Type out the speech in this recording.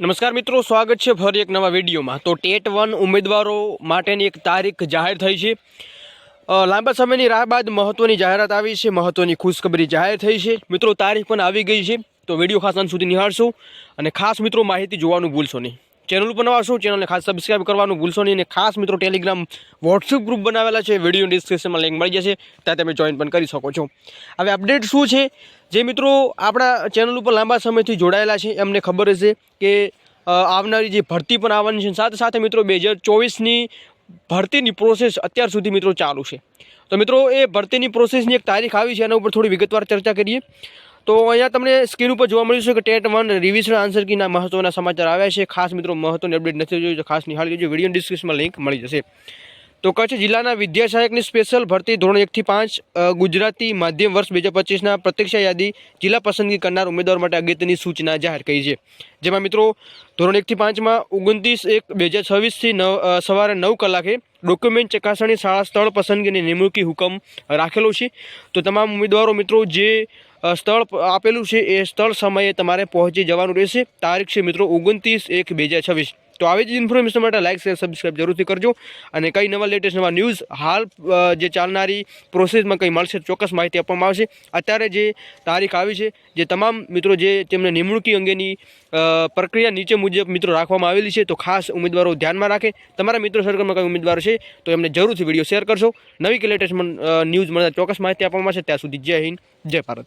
નમસ્કાર મિત્રો, સ્વાગત છે ફરી એક નવા વિડીયોમાં. તો ટેટ વન ઉમેદવારો માટેની એક તારીખ જાહેર થઈ છે. લાંબા સમયની રાહ બાદ મહત્ત્વની જાહેરાત આવી છે મહત્ત્વની ખુશખબરી જાહેર થઈ છે. મિત્રો, તારીખ પણ આવી ગઈ છે, તો વીડિયો ખાસ અંત સુધી નિહાળશો. અને ખાસ મિત્રો, માહિતી જોવાનું ભૂલશો નહીં. ચેનલ ઉપર નવા શું ચેનલને ખાસ સબસ્ક્રાઇબ કરવાનું ભૂલશો નહીં અને ખાસ મિત્રો ટેલિગ્રામ વોટ્સઅપ ગ્રુપ બનાવેલા છે વીડિયો ડિસ્ક્રિપ્શનમાં લિંક મળી જશે, ત્યાં તમે જોઈન પણ કરી શકો છો. હવે અપડેટ શું છે? જે મિત્રો આપણા ચેનલ ઉપર લાંબા સમયથી જોડાયેલા છે, એમને ખબર હશે કે આવનારી જે ભરતી પણ આવવાની છે, સાથે સાથે મિત્રો બે હજાર ચોવીસની ભરતીની પ્રોસેસ અત્યાર સુધી મિત્રો ચાલુ છે. તો મિત્રો, એ ભરતીની પ્રોસેસની એક તારીખ આવી છે, એના ઉપર થોડી વિગતવાર ચર્ચા કરીએ. તો અહીંયા તમને સ્ક્રીન ઉપર જોવા મળ્યું છે કે ટેટ વન રિવિઝન આન્સર કીના મહત્વના સમાચાર આવ્યા છે. ખાસ મિત્રો, મહત્વની અપડેટ નથી જોયું ખાસ નિહાળી લેજો. વીડિયો ડિસ્ક્રિપ્શનમાં લિંક મળી જશે. તો કચ્છ જિલ્લાના વિદ્યા સહાયકની સ્પેશિયલ ભરતી ધોરણ એકથી પાંચ ગુજરાતી માધ્યમ વર્ષ બે હજાર પચીસના પ્રતીક્ષા યાદી જિલ્લા પસંદગી કરનાર ઉમેદવાર માટે અગત્યની સૂચના જાહેર કરી છે. જેમાં મિત્રો, ધોરણ એકથી પાંચમાં ઓગણત્રીસ એક બે હજાર છવ્વીસથી નવ સવારે નવ કલાકે ડોક્યુમેન્ટ ચકાસણી શાળા સ્થળ પસંદગીની નિમણૂકી હુકમ રાખેલો છે. તો તમામ ઉમેદવારો મિત્રો, જે સ્થળ આપેલું છે. એ સ્થળ સમયે તમારે પહોંચી જવાનું રહેશે. તારીખ છે મિત્રો ઓગણત્રીસ એક બે છવ્વીસ. તો આવી જ ઇન્ફોર્મેશન માટે લાઇક શેર સબસ્ક્રાઈબ જરૂરથી કરજો. અને કઈ નવા લેટેસ્ટ નવા ન્યૂઝ હાલ જે ચાલનારી પ્રોસેસમાં કંઈ મળશે ચોક્કસ માહિતી આપવામાં આવશે. અત્યારે જે તારીખ આવી છે, જે તમામ મિત્રો જે તેમને નિમણૂકી અંગેની પ્રક્રિયા નીચે મુજબ મિત્રો રાખવામાં આવેલી છે, તો ખાસ ઉમેદવારો ધ્યાનમાં રાખે. તમારા મિત્રો સર્કલમાં કંઈ ઉમેદવાર છે, તો એમને જરૂરથી વીડિયો શેર કરશો. નવી કે લેટેસ્ટ ન્યૂઝ મળતા ચોક્કસ માહિતી આપવામાં આવશે. ત્યાં સુધી જય હિન્દ, જય ભારત.